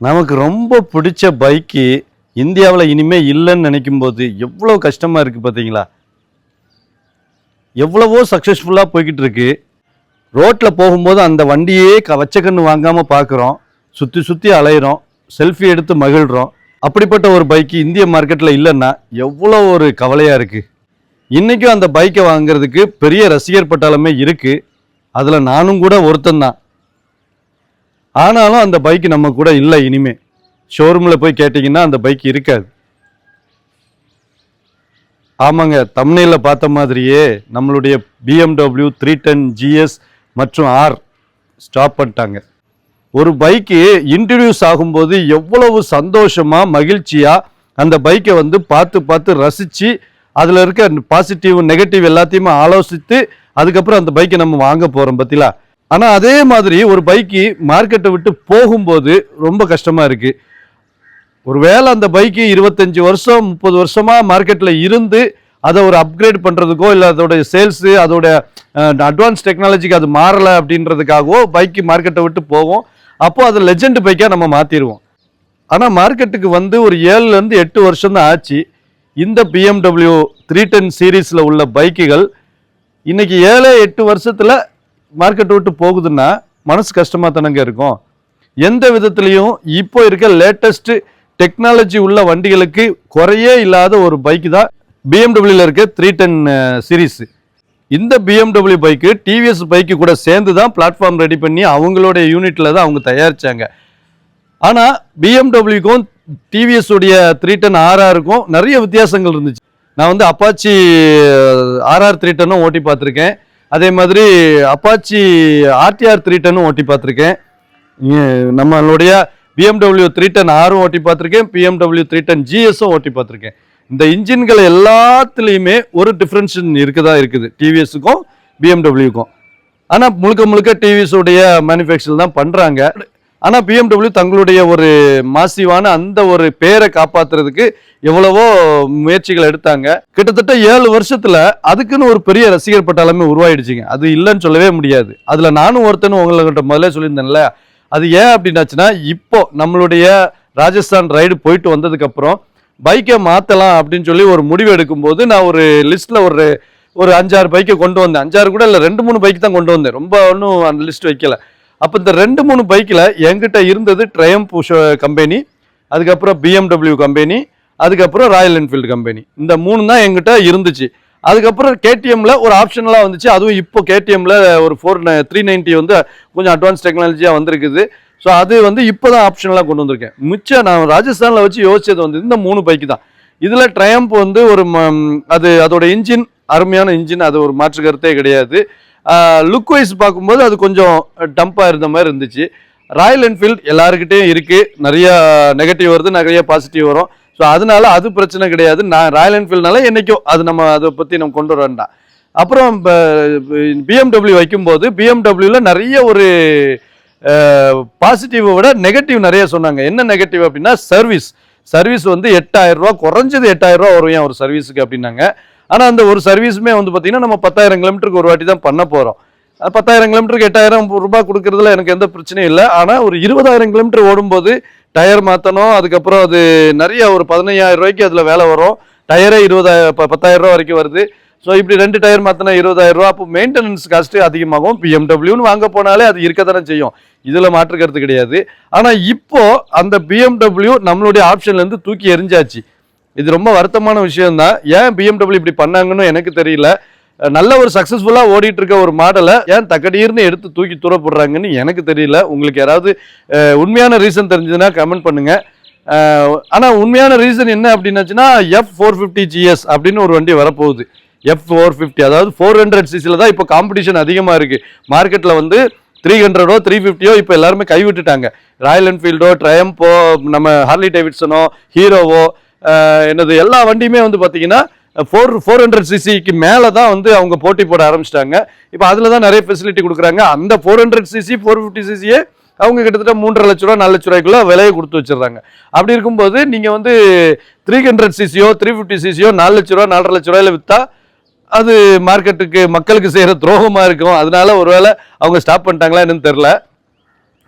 நமக்கு ரொம்ப பிடிச்ச பைக்கு இந்தியாவில் இனிமே இல்லைன்னு நினைக்கும் போது எவ்வளோ கஷ்டமாக இருக்குது பார்த்தீங்களா எவ்வளவோ சக்ஸஸ்ஃபுல்லாக போய்கிட்டு இருக்கு. ரோட்டில் போகும்போது அந்த வண்டியே க வச்ச கண்ணு வாங்காமல் பார்க்குறோம் சுற்றி சுற்றி அலையிறோம். செல்ஃபி எடுத்து மகிழ்கிறோம் அப்படிப்பட்ட ஒரு பைக்கு இந்திய மார்க்கெட்டில் இல்லைன்னா எவ்வளோ ஒரு கவலையாக இருக்குது இன்றைக்கும் அந்த பைக்கை வாங்குறதுக்கு பெரிய ரசிகர் பட்டாளமே இருக்குது அதில் நானும் கூட ஒருத்தன் ஆனாலும் அந்த பைக் நம்ம கூட இல்லை இனிமே. ஷோரூமில் போய் கேட்டிங்கன்னா அந்த பைக் இருக்காது. ஆமாங்க தமிழில் பார்த்த மாதிரியே நம்மளுடைய பிஎம்டபிள்யூ த்ரீ டென் ஜிஎஸ் மற்றும் ஆர் ஸ்டாப் பண்ணிட்டாங்க. ஒரு பைக்கு இன்ட்ரடியூஸ் ஆகும்போது எவ்வளவு சந்தோஷமாக மகிழ்ச்சியாக அந்த பைக்கை வந்து பார்த்து பார்த்து ரசித்து அதில் இருக்க பாசிட்டிவ் நெகட்டிவ் எல்லாத்தையுமே ஆலோசித்து அதுக்கப்புறம் அந்த பைக்கை நம்ம வாங்க போகிறோம் பற்றிலா ஆனால் அதே மாதிரி ஒரு பைக்கு மார்க்கெட்டை விட்டு போகும்போது ரொம்ப கஷ்டமாக இருக்குது ஒருவேளை அந்த பைக்கு இருபத்தஞ்சி வருஷம் முப்பது வருஷமாக மார்க்கெட்டில் இருந்து அதை ஒரு அப்கிரேட் பண்ணுறதுக்கோ இல்லை அதோட சேல்ஸு அதோட அட்வான்ஸ் டெக்னாலஜிக்கு அது மாறலை அப்படின்றதுக்காகவோ பைக்கு மார்க்கெட்டை விட்டு போவோம். அப்போது அதை லெஜெண்ட் பைக்காக நம்ம மாற்றிடுவோம் ஆனால் மார்க்கெட்டுக்கு வந்து ஒரு ஏழுலேருந்து எட்டு வருஷம் தான் ஆச்சு. இந்த பிஎம்டபிள்யூ த்ரீ டென் சீரீஸில் உள்ள பைக்குகள் இன்றைக்கி ஏழு எட்டு வருஷத்தில் மார்க்கெட் விட்டு போகுதுன்னா மனசு கஷ்டமாக தானங்க இருக்கும். எந்த விதத்துலையும் இப்போ இருக்க லேட்டஸ்ட்டு டெக்னாலஜி உள்ள வண்டிகளுக்கு குறையே இல்லாத ஒரு பைக் தான் பிஎம்டபிள்யூவில் இருக்க த்ரீ டென் சீரீஸ் இந்த பிஎம்டபிள்யூ பைக்கு டிவிஎஸ் பைக்கு கூட சேர்ந்து தான் பிளாட்ஃபார்ம் ரெடி பண்ணி அவங்களுடைய யூனிட்டில் தான் அவங்க தயாரித்தாங்க ஆனால் பிஎம்டபிள்யூக்கும் டிவிஎஸ் உடைய த்ரீ டென் ஆர்ஆருக்கும் நிறைய வித்தியாசங்கள் இருந்துச்சு. நான் வந்து அப்பாச்சி ஆர்ஆர் த்ரீ டென்னும் ஓட்டி பார்த்துருக்கேன். அதே மாதிரி அப்பாச்சி ஆர்டிஆர் த்ரீ டென்னும் ஓட்டி பார்த்துருக்கேன். நம்மளுடைய பிஎம்டபிள்யூ த்ரீ டென் ஆரும் ஓட்டி பார்த்துருக்கேன். பிஎம்டபிள்யூ த்ரீ டென் ஜிஎஸும் ஓட்டி பார்த்துருக்கேன். இந்த இன்ஜின்கள் எல்லாத்துலேயுமே ஒரு டிஃப்ரென்ஷன் இருக்குதா இருக்குது. டிவிஎஸுக்கும் பிஎம்டபிள்யூக்கும் ஆனால் முழுக்க முழுக்க டிவிஎஸ் உடைய மேனுஃபேக்சர் தான் பண்ணுறாங்க ஆனால் பிஎம்டபிள்யூ தங்களுடைய ஒரு மாசிவான அந்த ஒரு பேரை காப்பாற்றுறதுக்கு எவ்வளவோ முயற்சிகள் எடுத்தாங்க. கிட்டத்தட்ட ஏழு வருஷத்தில் அதுக்குன்னு ஒரு பெரிய ரசிகர் பட்டாளமே உருவாயிடுச்சுங்க. அது இல்லைன்னு சொல்லவே முடியாது. அதில் நானும் ஒருத்தனும் உங்கள்கிட்ட முதல்ல சொல்லியிருந்தேன்ல அது ஏன் அப்படின்னாச்சுன்னா இப்போ நம்மளுடைய ராஜஸ்தான் ரைடு போயிட்டு வந்ததுக்கப்புறம் பைக்கை மாற்றலாம் அப்படின்னு சொல்லி ஒரு முடிவு எடுக்கும்போது நான் ஒரு லிஸ்ட்டில் ஒரு ஒரு அஞ்சாறு பைக்கை கொண்டு வந்தேன். அஞ்சாறு கூட இல்லை ரெண்டு மூணு பைக் தான் கொண்டு வந்தேன். ரொம்ப ஒன்றும் அந்த லிஸ்ட் வைக்கல. அப்போ இந்த ரெண்டு மூணு பைக்கில் என்கிட்ட இருந்தது ட்ரயம்ப் கம்பெனி அதுக்கப்புறம் பிஎம்டபிள்யூ கம்பெனி அதுக்கப்புறம் ராயல் என்ஃபீல்டு கம்பெனி இந்த மூணு தான் எங்கிட்ட இருந்துச்சு. அதுக்கப்புறம் கேடிஎம்மில் ஒரு ஆப்ஷனலாக வந்துச்சு. அதுவும் இப்போ கேடிஎம்மில் ஒரு ஃபோர் த்ரீ நைன்ட்டி வந்து கொஞ்சம் அட்வான்ஸ் டெக்னாலஜியாக வந்திருக்குது. ஸோ அது வந்து இப்போ தான் ஆப்ஷனலாக கொண்டு வந்திருக்கேன். மிச்சம் நான் ராஜஸ்தானில் வச்சு யோசிச்சது வந்து இந்த மூணு பைக்கு தான். இதில் ட்ரயம்ப் வந்து ஒரு ம- அது அதோட இன்ஜின் அருமையான இன்ஜின் அது ஒரு மாற்று கருத்தே கிடையாது. லுக் வைஸ் பார்க்கும்போது அது கொஞ்சம் டம்பாக இருந்த மாதிரி இருந்துச்சு. ராயல் என்ஃபீல்ட் எல்லாருக்கிட்டேயும் இருக்குது நிறையா நெகட்டிவ் வருது நிறைய பாசிட்டிவ் வரும். ஸோ அதனால அது பிரச்சனை கிடையாது. நான் ராயல் என்ஃபீல்ட்னால என்னைக்கும் அது நம்ம அதை பற்றி நம்ம கொண்டு வர வேண்டாம் அப்புறம் பிஎம்டபிள்யூ வைக்கும்போது பிஎம்டபிள்யூவில் நிறைய ஒரு பாசிட்டிவை விட நெகட்டிவ் நிறைய சொன்னாங்க. என்ன நெகட்டிவ் அப்படின்னா சர்வீஸ் சர்வீஸ் வந்து எட்டாயிரம் ரூபா குறைஞ்சது எட்டாயிரம் ரூபா வரும் ஏன் ஒரு சர்வீஸுக்கு அப்படின்னாங்க. ஆனால் அந்த ஒரு சர்வீஸுமே வந்து பார்த்தீங்கன்னா நம்ம பத்தாயிரம் கிலோமீட்டருக்கு ஒரு வாட்டி தான் பண்ண போகிறோம் பத்தாயிரம் கிலோமீட்டருக்கு எட்டாயிரம் ரூபாய் கொடுக்கறதுல எனக்கு எந்த பிரச்சனையும் இல்லை. ஆனால் ஒரு இருபதாயிரம் கிலோமீட்டர் ஓடும்போது டயர் மாற்றணும் அதுக்கப்புறம் அது நிறைய ஒரு பதினையாயிரம் ரூபாய்க்கு அதில் வேலை வரும். டயரே இருபதாயிரம் ப- பத்தாயிரம் ரூபா வரைக்கும் வருது. ஸோ இப்படி ரெண்டு டயர் மாற்றினா இருபதாயிரம் ரூபா அப்போ மெயின்டெனன்ஸ் காஸ்ட்டு அதிகமாகும். பிஎம்டபிள்யூன்னு வாங்க போனாலே அது இருக்க தானே செய்யும். இதில் மாற்றுக்கிறது கிடையாது. ஆனால் இப்போ அந்த பிஎம்டபிள்யூ நம்மளுடைய ஆப்ஷன்லேருந்து தூக்கி எரிஞ்சாச்சு இது ரொம்ப வருத்தமான விஷயம் தான் ஏன் பிஎம்டபிள்யூ இப்படி பண்ணாங்கன்னு எனக்கு தெரியல. நல்ல ஒரு சக்ஸஸ்ஃபுல்லாக ஓடிட்டு இருக்க ஒரு மாடலை ஏன் தக்கடீர்னு எடுத்து தூக்கி தூர போடுறாங்கன்னு எனக்கு தெரியல. உங்களுக்கு யாராவது உண்மையான ரீசன் தெரிஞ்சதுன்னா கமெண்ட் பண்ணுங்க. ஆனால் ஆனா உண்மையான ரீசன் என்ன அப்படின்னாச்சுன்னா எஃப் ஃபோர் ஃபிஃப்டி ஜிஎஸ் அப்படின்னு ஒரு வண்டி வரப்போகுது. எஃப் ஃபோர் ஃபிஃப்டி அதாவது ஃபோர் ஹண்ட்ரட் சிசியில் தான் இப்போ காம்படிஷன் அதிகமாக இருக்கு. மார்க்கெட்டில் வந்து த்ரீ ஹண்ட்ரடோ த்ரீ ஃபிஃப்டியோ இப்போ எல்லாருமே கைவிட்டுட்டாங்க. ராயல் என்ஃபீல்டோ ட்ரயம்போ நம்ம ஹார்லி டேவிட்சனோ ஹீரோவோ என்னது எல்லா வண்டியுமே வந்து பார்த்தீங்கன்னா ஃபோர் ஃபோர் ஹண்ட்ரட் சிசிக்கு மேலே தான் வந்து அவங்க போட்டி போட ஆரம்பிச்சிட்டாங்க. இப்போ அதில் தான் நிறைய ஃபெசிலிட்டி கொடுக்குறாங்க. அந்த four hundred CC four fifty சிசியே அவங்க கிட்டத்தட்ட மூன்றரை லட்ச ரூபா நாலு லட்ச ரூபாய்க்குள்ள விலையை கொடுத்து வச்சிடுறாங்க. அப்படி இருக்கும்போது நீங்கள் வந்து த்ரீ ஹண்ட்ரட் சிசியோ த்ரீ ஃபிஃப்டி சிசியோ நாலு லட்ச ரூபா நாலரை லட்ச ரூபாயில் விற்றா அது மார்க்கெட்டுக்கு மக்களுக்கு செய்கிற துரோகமாக இருக்கும். அதனால ஒருவேளை அவங்க ஸ்டாப் பண்ணிட்டாங்களா என்னன்னு தெரில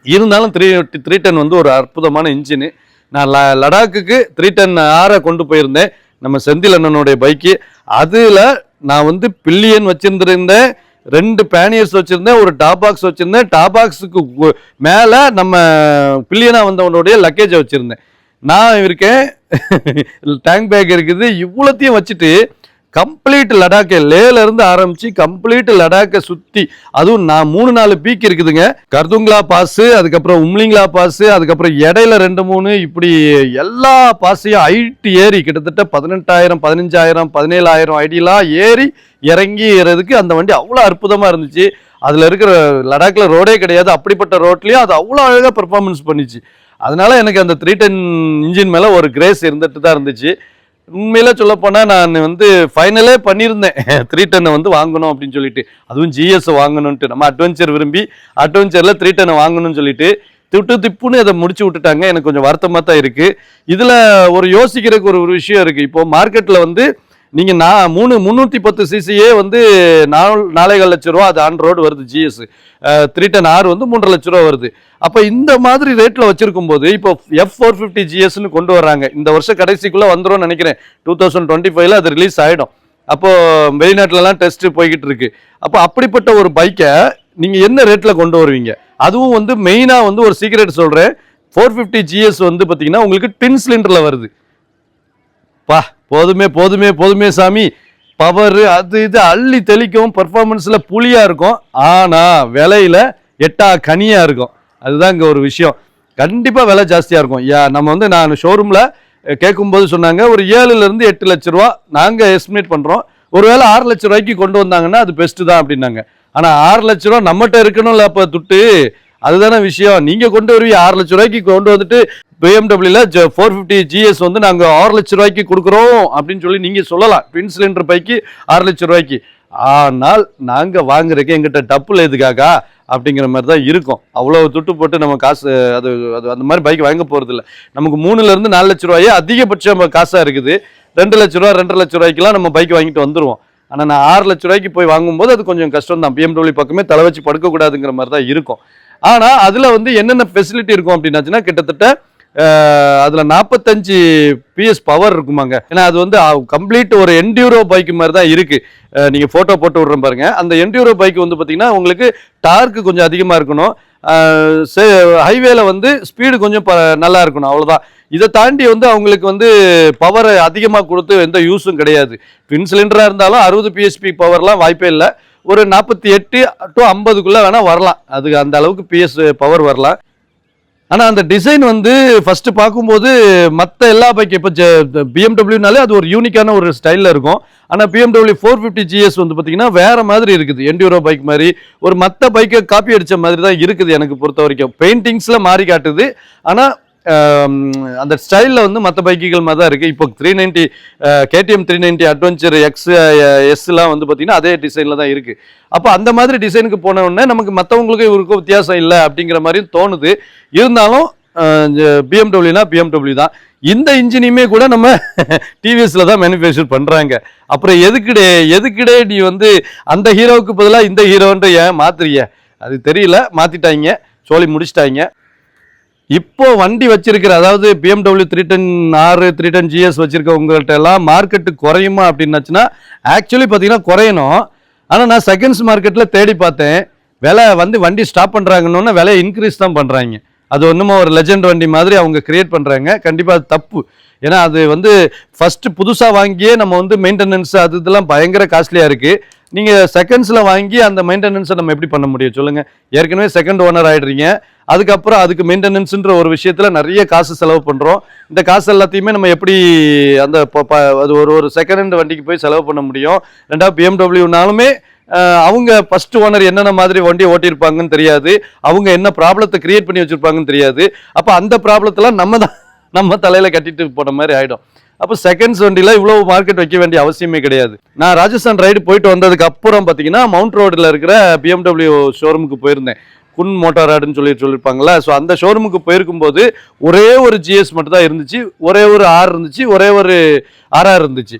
இருந்தாலும் த்ரீ த்ரீ டென் வந்து ஒரு அற்புதமான இன்ஜினு நான் ல லடாக்குக்கு த்ரீ டென் ஆரை கொண்டு போயிருந்தேன். நம்ம செந்தில் அண்ணனுடைய பைக்கு அதில் நான் வந்து பில்லியன் வச்சுருந்துருந்தேன். ரெண்டு பேனியர்ஸ் வச்சுருந்தேன் ஒரு டாப் பாக்ஸ் வச்சுருந்தேன். டாப் பாக்ஸுக்கு மேலே நம்ம பில்லியனாக வந்தவனுடைய லக்கேஜை வச்சுருந்தேன். நான் இருக்கேன் டேங்க் பேக் இருக்குது. இவ்வளோத்தையும் வச்சுட்டு கம்ப்ளீட் லடாக்கை லேலேருந்து ஆரம்பித்து கம்ப்ளீட் லடாக்கை சுற்றி அதுவும் நான் மூணு நாலு பீக் இருக்குதுங்க. கர்துங்களா பாஸு அதுக்கப்புறம் உம்லிங்களா பாஸ் அதுக்கப்புறம் இடையில ரெண்டு மூணு இப்படி எல்லா பாஸையும் ஐட்டு ஏறி கிட்டத்தட்ட பதினெட்டாயிரம் பதினஞ்சாயிரம் பதினேழாயிரம் ஐடிலாம் ஏறி இறங்கிறதுக்கு அந்த வண்டி அவ்வளோ அற்புதமாக இருந்துச்சு. அதில் இருக்கிற லடாக்கில் ரோடே கிடையாது. அப்படிப்பட்ட ரோட்லேயும் அது அவ்வளோ அழகாக பெர்ஃபார்மன்ஸ் பண்ணிச்சு. அதனால எனக்கு அந்த த்ரீ டென் இன்ஜின் மேலே ஒரு கிரேஸ் இருந்துட்டு தான் இருந்துச்சு. உண்மையில சொல்ல போனா நான் வந்து ஃபைனலே பண்ணியிருந்தேன். த்ரீ டென்னை வந்து வாங்கணும் அப்படின்னு சொல்லிட்டு. அதுவும் ஜிஎஸ் வாங்கணும்ட்டு நம்ம அட்வென்ச்சர் விரும்பி அட்வென்ச்சர்ல த்ரீ டென்னை வாங்கணும்னு சொல்லிட்டு திட்டு திப்புன்னு அதை முடிச்சு விட்டுட்டாங்க. எனக்கு கொஞ்சம் வருத்தமாக தான் இருக்குது இதில் ஒரு யோசிக்கிறதுக்கு ஒரு ஒரு விஷயம் இருக்குது இப்போது மார்க்கெட்டில் வந்து நீங்கள் நான் மூணு முந்நூற்றி பத்து சிசியே வந்து நாலு நாலேகால் லட்ச ரூபா அது ஆன் ரோடு வருது ஜிஎஸ் த்ரீ டென் ஆறு வந்து மூன்றரை லட்ச ரூபா வருது. அப்போ இந்த மாதிரி ரேட்டில் வச்சிருக்கும் போது இப்போ எஃப் ஃபோர் ஃபிஃப்டி ஜிஎஸ்னு கொண்டு வராங்க இந்த வருஷம் கடைசிக்குள்ளே வந்துடும் நினைக்கிறேன். டூ தௌசண்ட் டுவெண்ட்டி ஃபைவ்ல அது ரிலீஸ் ஆகிடும் அப்போது வெளிநாட்டிலலாம் டெஸ்ட் போய்கிட்டு இருக்கு. அப்போ அப்படிப்பட்ட ஒரு பைக்கை நீங்கள் என்ன ரேட்டில் கொண்டு வருவீங்க? அதுவும் வந்து மெயினாக வந்து ஒரு சீக்ரெட் சொல்கிறேன் ஃபோர் ஃபிஃப்டி ஜிஎஸ் வந்து பார்த்தீங்கன்னா உங்களுக்கு டின் சிலிண்டரில் வருது. பா போதுமே போதுமே போதுமே சாமி. பவர் அது இது அள்ளி தெளிக்கும் பர்ஃபார்மன்ஸில் புளியாக இருக்கும். ஆனால் விலையில எட்டா கனியாக இருக்கும். அதுதான் இங்கே ஒரு விஷயம். கண்டிப்பாக விலை ஜாஸ்தியாக இருக்கும். யா நம்ம வந்து நான் ஷோரூமில் கேட்கும்போது சொன்னாங்க ஒரு ஏழுலேருந்து எட்டு லட்ச ரூபா நாங்கள் எஸ்டிமேட் பண்ணுறோம் ஒருவேளை ஆறு லட்ச ரூபாய்க்கு கொண்டு வந்தாங்கன்னா அது பெஸ்ட்டு தான் அப்படின்னாங்க. ஆனால் ஆறு லட்ச ரூபா நம்மகிட்ட இருக்கணும்ல அப்போ துட்டு. அதுதானே விஷயம். நீங்கள் கொண்டு வருவீங்க ஆறு லட்ச ரூபாய்க்கு கொண்டு வந்துட்டு பிஎம்டபிள்யூல ஃபோர் ஃபிஃப்டி ஜிஎஸ் வந்து நாங்கள் ஆறு லட்ச ரூபாய்க்கு கொடுக்குறோம் அப்படின்னு சொல்லி நீங்கள் சொல்லலாம். ட்வின் சிலிண்டர் பைக்கு ஆறு லட்ச ரூபாய்க்கு. ஆனால் நாங்கள் வாங்குறதுக்கு எங்கிட்ட டப்புல எதுக்காக அப்படிங்கிற மாதிரி தான் இருக்கும். அவ்வளோ துட்டு போட்டு நம்ம காசு அது அது அந்த மாதிரி பைக் வாங்க போகிறது இல்லை. நமக்கு மூணுலேருந்து நாலு லட்ச ரூபாயே அதிகபட்சம் காசாக இருக்குது. ரெண்டு லட்ச ரூபா ரெண்டரை லட்ச ரூபாய்க்குலாம் நம்ம பைக் வாங்கிட்டு வந்துடுவோம் ஆனால் நான் ஆறு லட்ச ரூபாய்க்கு போய் வாங்கும்போது அது கொஞ்சம் கஷ்டம் தான் பிஎம்டபிள்யூ பக்கமே தலை வச்சு படுக்கக்கூடாதுங்கிற மாதிரி தான் இருக்கும். ஆனால் அதில் வந்து என்னென்ன ஃபெசிலிட்டி இருக்கும் அப்படின்னாச்சுன்னா கிட்டத்தட்ட அதில் நாற்பத்தஞ்சு பிஎஸ் பவர் இருக்குமாங்க. ஏன்னா அது வந்து கம்ப்ளீட் ஒரு என்டியூரோ பைக் மாதிரி தான் இருக்குது நீங்கள் ஃபோட்டோ போட்டு விட்றேன் பாருங்கள் அந்த என்டியூரோ பைக் வந்து பார்த்திங்கன்னா உங்களுக்கு டார்க்கு கொஞ்சம் அதிகமாக இருக்கணும். ஹைவேல வந்து ஸ்பீடு கொஞ்சம் ப- நல்லா இருக்கணும். அவ்வளோதான் இதை தாண்டி வந்து அவங்களுக்கு வந்து பவரை அதிகமாக கொடுத்து எந்த யூஸும் கிடையாது. ட்வின் சிலிண்டராக இருந்தாலும் அறுபது பிஎஸ்பி பவர்லாம் வாய்ப்பே இல்லை. ஒரு நாற்பத்தி எட்டு டு ஐம்பதுக்குள்ளே வேணால் வரலாம். அதுக்கு அந்த அளவுக்கு பிஎஸ் பவர் வரலாம். ஆனால் அந்த டிசைன் வந்து ஃபஸ்ட்டு பார்க்கும்போது மற்ற எல்லா பைக் இப்போ பிஎம்டபிள்யூனாலே அது ஒரு யூனிக்கான ஒரு ஸ்டைலில் இருக்கும். ஆனால் பிஎம்டபிள்யூ ஃபோர் ஃபிஃப்டி ஜிஎஸ் வந்து பார்த்திங்கன்னா வேறு மாதிரி இருக்குது. என்டியூரோ பைக் மாதிரி ஒரு மற்ற பைக்கை காப்பி அடித்த மாதிரி தான் இருக்குது எனக்கு பொறுத்த வரைக்கும் பெயிண்டிங்ஸில் மாறி காட்டுது. ஆனால் அந்த ஸ்டைலில் வந்து மற்ற பைக்குகள் மாதிரி தான் இருக்குது இப்போ three ninety KTM three ninety adventure X எஸ்லாம் வந்து பார்த்திங்கன்னா அதே டிசைனில் தான் இருக்குது அப்போ அந்த மாதிரி டிசைனுக்கு போனவுடனே நமக்கு மற்றவங்களுக்கும் இவருக்கும் வித்தியாசம் இல்லை அப்படிங்கிற மாதிரியும் தோணுது. இருந்தாலும் பிஎம்டபிள்யூனா பிஎம்டபிள்யூ தான். இந்த இன்ஜினியுமே கூட நம்ம டிவிஎஸ்ல தான் மேனுஃபேக்சர் பண்றாங்க. அப்புறம் எதுக்குடே எதுக்குடே நீ வந்து அந்த ஹீரோவுக்கு பதிலாக இந்த ஹீரோன்ற ஏன் மாத்துறிய அது தெரியல மாத்திட்டாங்க. சொல்லி முடிச்சிட்டாங்க. இப்போ வண்டி வச்சிருக்கிற அதாவது பிஎம்டபிள்யூ த்ரீ டென் ஆறு த்ரீ டென் ஜிஎஸ் வச்சிருக்கவங்கள்ட்ட எல்லாம் மார்க்கெட்டு குறையுமா அப்படின்னாச்சுன்னா ஆக்சுவலி பார்த்தீங்கன்னா குறையணும். ஆனால் நான் செகண்ட்ஸ் மார்க்கெட்டில் தேடி பார்த்தேன். விலை வந்து வண்டி ஸ்டாப் பண்ணுறாங்கன்னு விலை இன்க்ரீஸ் தான் பண்ணுறாங்க அது ஒன்றுமோ ஒரு லெஜெண்ட் வண்டி மாதிரி அவங்க கிரியேட் பண்ணுறாங்க கண்டிப்பாக அது தப்பு. ஏன்னா அது வந்து ஃபஸ்ட்டு புதுசாக வாங்கியே நம்ம வந்து மெயின்டெனன்ஸ் அது இதெல்லாம் பயங்கர காஸ்ட்லியாக இருக்குது நீங்கள் செகண்ட்ஸில் வாங்கி அந்த மெயின்டெனன்ஸை நம்ம எப்படி பண்ண முடியும் சொல்லுங்கள் ஏற்கனவே செகண்ட் ஓனர் ஆகிடுறீங்க அதுக்கப்புறம் அதுக்கு மெயின்டெனன்ஸுன்ற ஒரு விஷயத்தில் நிறைய காசு செலவு பண்ணுறோம் இந்த காசு எல்லாத்தையுமே நம்ம எப்படி அந்த அது ஒரு ஒரு செகண்ட் ஹேண்ட் வண்டிக்கு போய் செலவு பண்ண முடியும்? ரெண்டாவது பிஎம்டபிள்யூனாலுமே அவங்க ஃபர்ஸ்ட் ஓனர் என்னென்ன மாதிரி வண்டியை ஓட்டியிருப்பாங்கன்னு தெரியாது. அவங்க என்ன ப்ராப்ளத்தை கிரியேட் பண்ணி வச்சுருப்பாங்கன்னு தெரியாது. அப்போ அந்த ப்ராப்ளத்தெல்லாம் நம்ம தான் நம்ம தலையில் கட்டிட்டு போன மாதிரி ஆகிடும் அப்போ செகண்ட்ஸ் வண்டியில் இவ்வளோ மார்க்கெட் வைக்க வேண்டிய அவசியமே கிடையாது. நான் ராஜஸ்தான் ரைடு போயிட்டு வந்ததுக்கு அப்புறம் பார்த்தீங்கன்னா மவுண்ட் ரோடில் இருக்கிற பிஎம்டபிள்யூ ஷோரூமுக்கு போயிருந்தேன். குன் மோட்டாராடுன்னு சொல்லி சொல்லியிருப்பாங்களா ஸோ அந்த ஷோரூமுக்கு போயிருக்கும்போது ஒரே ஒரு ஜிஎஸ் மட்டும் தான் இருந்துச்சு ஒரே ஒரு ஆர் இருந்துச்சு ஒரே ஒரு ஆர்ஆர் இருந்துச்சு.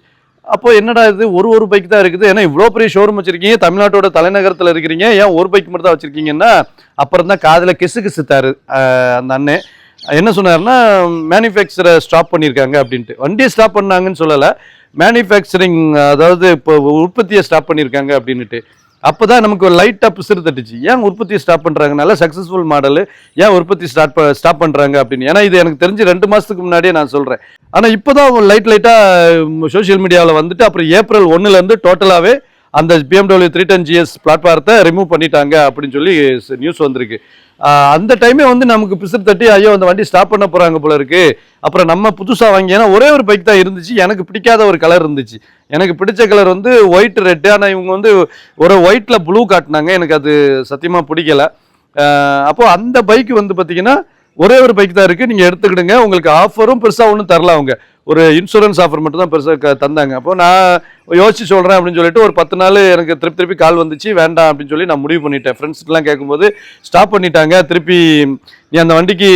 அப்போ என்னடா இது? ஒரு ஒரு பைக் தான் இருக்குது. ஏன்னா இவ்வளோ பெரிய ஷோரூம் வச்சிருக்கீங்க. தமிழ்நாட்டோட தலைநகரத்தில் இருக்கிறீங்க. ஏன் ஒரு பைக் மட்டும் தான் வச்சிருக்கீங்கன்னா அப்புறம் தான் காதில் கிசு கிசுத்தாரு அந்த அண்ணன் என்ன சொன்னார்னா மேனுஃபேக்சரை ஸ்டாப் பண்ணியிருக்காங்க அப்படின்ட்டு. வண்டியை ஸ்டாப் பண்ணாங்கன்னு சொல்லலை. மேனுஃபேக்சரிங் அதாவது இப்போ உற்பத்தியை ஸ்டாப் பண்ணியிருக்காங்க அப்படின்ட்டு அப்போ தான் நமக்கு ஒரு லைட்டாக பிசுறு தட்டுச்சு. ஏன் உற்பத்தியை ஸ்டாப் பண்ணுறாங்க நல்ல சக்ஸஸ்ஃபுல் மாடலு ஏன் உற்பத்தி ஸ்டார்ட் ஸ்டாப் பண்ணுறாங்க அப்படின்னு? ஏன்னா இது எனக்கு தெரிஞ்சு ரெண்டு மாதத்துக்கு முன்னாடியே நான் சொல்கிறேன் ஆனால் இப்போ தான் லைட் லைட்டாக சோஷியல் மீடியாவில் வந்துட்டு அப்புறம் ஏப்ரல் ஒன்றுலேருந்து டோட்டலாகவே அந்த பிஎம்டபிள்யூ த்ரீ டென் ஜிஎஸ் பிளாட்ஃபாரத்தை ரிமூவ் பண்ணிட்டாங்க அப்படின்னு சொல்லி நியூஸ் வந்திருக்கு. அந்த டைமே வந்து நமக்கு பிசுறு தட்டி ஐயோ அந்த வண்டி ஸ்டாப் பண்ண போகிறாங்க போல இருக்கு. அப்புறம் நம்ம புதுசாக வாங்கி ஏன்னா ஒரே ஒரு பைக் தான் இருந்துச்சு. எனக்கு பிடிக்காத ஒரு கலர் இருந்துச்சு. எனக்கு பிடிச்ச கலர் வந்து ஒயிட் ரெட்டு ஆனால் இவங்க வந்து ஒரு ஒயிட்டில் ப்ளூ காட்டினாங்க. எனக்கு அது சத்தியமாக பிடிக்கல. அப்போது அந்த பைக்கு வந்து பார்த்திங்கன்னா ஒரே ஒரு பைக் தான் இருக்குது நீங்கள் எடுத்துக்கிடுங்க. உங்களுக்கு ஆஃபரும் பெருசாக ஒன்றும் தரல அவங்க. ஒரு இன்சூரன்ஸ் ஆஃபர் மட்டும் தான் பெருசாக தந்தாங்க. அப்போ நான் யோசிச்சு சொல்கிறேன் அப்படின்னு சொல்லிட்டு ஒரு பத்து நாள் எனக்கு திருப்பி திருப்பி கால் வந்துச்சு. வேண்டாம் அப்படின்னு சொல்லி நான் முடிவு பண்ணிட்டேன். ஃப்ரெண்ட்ஸ்க்கெலாம் கேட்கும்போது ஸ்டாப் பண்ணிட்டாங்க. திருப்பி நீ அந்த வண்டிக்கு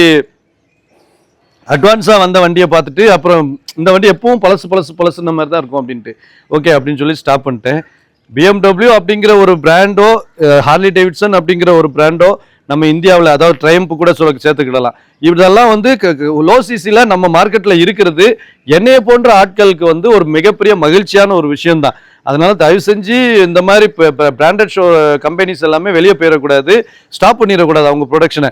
அட்வான்ஸாக வந்த வண்டியை பார்த்துட்டு அப்புறம் இந்த வண்டி எப்பவும் பழசு பழசு பழசுன மாதிரி தான் இருக்கும் அப்படின்ட்டு. ஓகே அப்படின்னு சொல்லி ஸ்டாப் பண்ணிட்டேன். பிஎம்டபிள்யூ அப்படிங்கிற ஒரு பிராண்டோ ஹார்லி டேவிட்சன் அப்படிங்கிற ஒரு பிராண்டோ நம்ம இந்தியாவில் அதாவது ட்ரைம்ப் கூட சொல்ல சேர்த்துக்கிடலாம். இதெல்லாம் வந்து லோ சிசியில் நம்ம மார்க்கெட்டில் இருக்கிறது என்னைய போன்ற ஆட்களுக்கு வந்து ஒரு மிகப்பெரிய மகிழ்ச்சியான ஒரு விஷயம்தான். அதனால தயவு செஞ்சு இந்த மாதிரி பிராண்டட் ஷோ கம்பெனிஸ் எல்லாமே வெளியே போயிடக்கூடாது. ஸ்டாப் பண்ணிடக்கூடாது அவங்க ப்ரொடக்ஷனை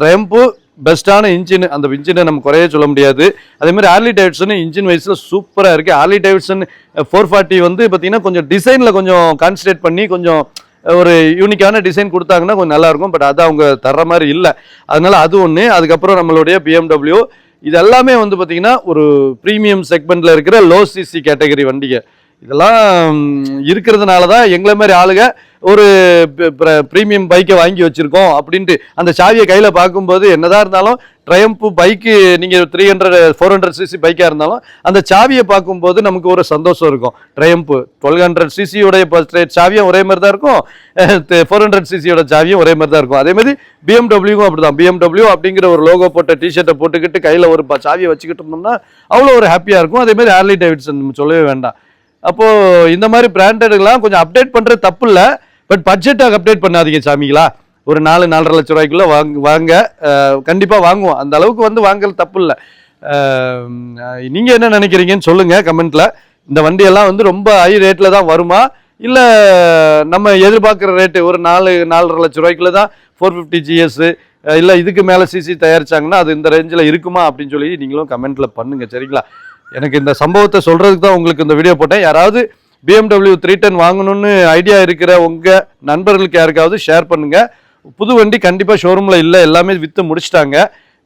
ட்ரைம்ப்பு பெஸ்ட்டான இன்ஜின் அந்த இன்ஜினை நம்ம குறைய சொல்ல முடியாது. அதே மாதிரி ஆர்லி டேவிட்சன் இன்ஜின் வைஸில் சூப்பராக இருக்குது ஆர்லி டேவிட்சன் ஃபோர் ஃபார்ட்டி வந்து பார்த்திங்கன்னா கொஞ்சம் டிசைனில் கொஞ்சம் கான்சன்ட்ரேட் பண்ணி கொஞ்சம் ஒரு யூனிக்கான டிசைன் கொடுத்தாங்கன்னா கொஞ்சம் நல்லாயிருக்கும் பட் அது அவங்க தர்ற மாதிரி இல்லை. அதனால் அது ஒன்று அதுக்கப்புறம் நம்மளுடைய பிஎம்டபிள்யூ இது எல்லாமே வந்து பார்த்திங்கன்னா ஒரு ப்ரீமியம் செக்மெண்ட்டில் இருக்கிற லோ சிசி கேட்டகரி வண்டிங்க இதெல்லாம் இருக்கிறதுனால தான் எங்களை மாதிரி ஆளுங்க ஒரு ப்ரீமியம் பைக்கை வாங்கி வச்சுருக்கோம் அப்படின்ட்டு அந்த சாவியை கையில் பார்க்கும்போது என்னதான் இருந்தாலும் ட்ரையம்ப் பைக்கு நீங்கள் three hundred four hundred CC பைக்காக இருந்தாலும் அந்த சாவியை பார்க்கும்போது நமக்கு ஒரு சந்தோஷம் இருக்கும். ட்ரையம்ப் டுவெல் ஹண்ட்ரட் சிசியோடைய சாவியும் ஒரே மாதிரி தான் இருக்கும். ஃபோர் ஹண்ட்ரட் சிசியோட சாவியும் ஒரே மாதிரி தான் இருக்கும். அதே மாதிரி பிஎம்டபிள்யூவும் அப்படி தான் பிஎம்டபிள்யூ அப்படிங்கிற ஒரு லோகோ போட்ட டிஷர்ட்டை போட்டுக்கிட்டு கையில் ஒரு ப- சாவியை வச்சுக்கிட்டு இருந்தோம்னா அவ்வளோ ஒரு ஹாப்பியாக இருக்கும். அதே மாதிரி ஹார்லி டேவிட்சன் நம்ம சொல்லவே வேண்டாம். அப்போது இந்த மாதிரி பிராண்டடுக்கெல்லாம் கொஞ்சம் அப்டேட் பண்ணுறது தப்பு இல்லை. பட் பட்ஜெட்டை அப்டேட் பண்ணாதீங்க சாமிங்களா. ஒரு நாலு நாலரை லட்ச ரூபாய்க்குள்ள வாங்க வாங்க. கண்டிப்பாக வாங்குவோம். அந்த அளவுக்கு வந்து வாங்குறது தப்பு இல்லை நீங்கள் என்ன நினைக்கிறீங்கன்னு சொல்லுங்க கமெண்ட்ல. இந்த வண்டியெல்லாம் வந்து ரொம்ப ஹை ரேட்ல தான் வருமா? இல்லை நம்ம எதிர்பார்க்குற ரேட்டு ஒரு நாலு நாலரை லட்ச ரூபாய்க்குள்ள தான் ஃபோர் ஃபிஃப்டி ஜிஎஸ் இல்லை இதுக்கு மேலே சிசி தயாரிச்சாங்கன்னா அது இந்த ரேஞ்சில் இருக்குமா அப்படின்னு சொல்லி நீங்களும் கமெண்ட்ல பண்ணுங்க சரிங்களா? எனக்கு இந்த சம்பவத்தை சொல்றதுக்கு தான் உங்களுக்கு இந்த வீடியோ போட்டேன். யாராவது பிஎம்டபிள்யூ த்ரீ டென் வாங்கணும்னு ஐடியா இருக்கிற உங்கள் நண்பர்களுக்கு யாருக்காவது ஷேர் பண்ணுங்கள் புது வண்டி கண்டிப்பாக ஷோரூமில் இல்லை எல்லாமே விற்று முடிச்சிட்டாங்க.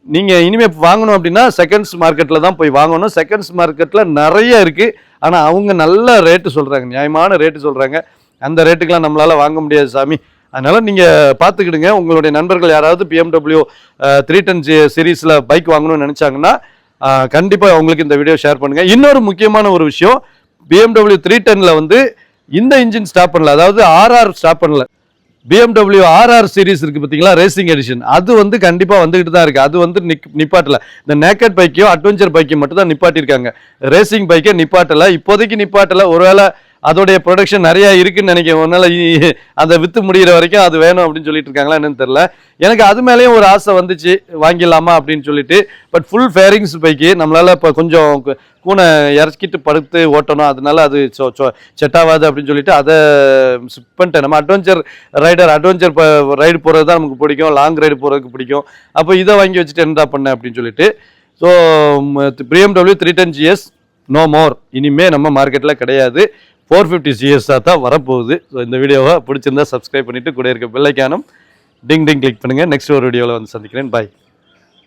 நீங்கள் இனிமேல் வாங்கணும் அப்படின்னா செகண்ட்ஸ் மார்க்கெட்டில் தான் போய் வாங்கணும். செகண்ட்ஸ் மார்க்கெட்டில் நிறைய இருக்குது ஆனால் அவங்க நல்ல ரேட்டு சொல்கிறாங்க நியாயமான ரேட்டு சொல்கிறாங்க அந்த ரேட்டுக்கெலாம் நம்மளால் வாங்க முடியாது சாமி. அதனால் நீங்கள் பார்த்துக்கிடுங்க. உங்களுடைய நண்பர்கள் யாராவது பிஎம்டபிள்யூ த்ரீ டென் சீரீஸ்ல பைக் வாங்கணும்னு நினச்சாங்கன்னா கண்டிப்பாக உங்களுக்கு இந்த வீடியோ ஷேர் பண்ணுங்கள் இன்னொரு முக்கியமான ஒரு விஷயம் பிஎம்டபிள்யூ த்ரீ டென்ல வந்து இந்த இன்ஜின் ஸ்டாப் பண்ணல. அதாவது ஆர்ஆர் ஸ்டாப் பண்ணல. பிஎம்டபிள்யூ ஆர்ஆர் சீரிஸ் இருக்கு பார்த்தீங்களா ரேசிங் எடிஷன் அது வந்து கண்டிப்பாக வந்துகிட்டு தான் இருக்கு. அது வந்து நிக் நிப்பாட்டல. இந்த நேக்கட் பைக்கையும் அட்வென்ச்சர் பைக்கையும் மட்டும் தான் நிப்பாட்டியிருக்காங்க. ரேசிங் பைக்கை நிப்பாட்டல. இப்போதைக்கு நிப்பாட்டல. ஒருவேளை அதோடைய ப்ரொடக்ஷன் நிறையா இருக்குன்னு நினைக்கிறேன். ஒன்னால அதை விற்று முடியிற வரைக்கும் அது வேணும் அப்படின்னு சொல்லிட்டு இருக்காங்களா என்னன்னு தெரில எனக்கு அது மேலேயும் ஒரு ஆசை வந்துச்சு வாங்கிடலாமா அப்படின்னு சொல்லிட்டு. But full fairings bike. நம்மளால் இப்போ கொஞ்சம் கூனை இறக்கிட்டு படுத்து ஓட்டணும். அதனால அது செட் ஆகாது அப்படின்னு சொல்லிட்டு அதை ஸ்கிப் பண்ணிட்டேன். நம்ம அட்வென்ச்சர் ரைடர் அட்வென்ச்சர் ரைடு போகிறது தான் நமக்கு பிடிக்கும். லாங் ரைடு போகிறதுக்கு பிடிக்கும். அப்போ இதை வாங்கி வச்சுட்டு என்னடா பண்ணேன் அப்படின்னு சொல்லிட்டு. So BMW three ten GS no more இனிமே நம்ம மார்க்கெட்டில் கிடையாது. ஃபோர் ஃபிஃப்டி சிஎஸ்ஸாக தான் வரப்போகுது. ஸோ இந்த வீடியோவை பிடிச்சிருந்தா சப்ஸ்கிரைப் பண்ணிட்டு கூட இருக்க பெல்லைக்கானும் டிங் டிங் கிளிக் பண்ணுங்கள் நெக்ஸ்ட் ஒரு வீடியோவில் வந்து சந்திக்கிறேன். பாய்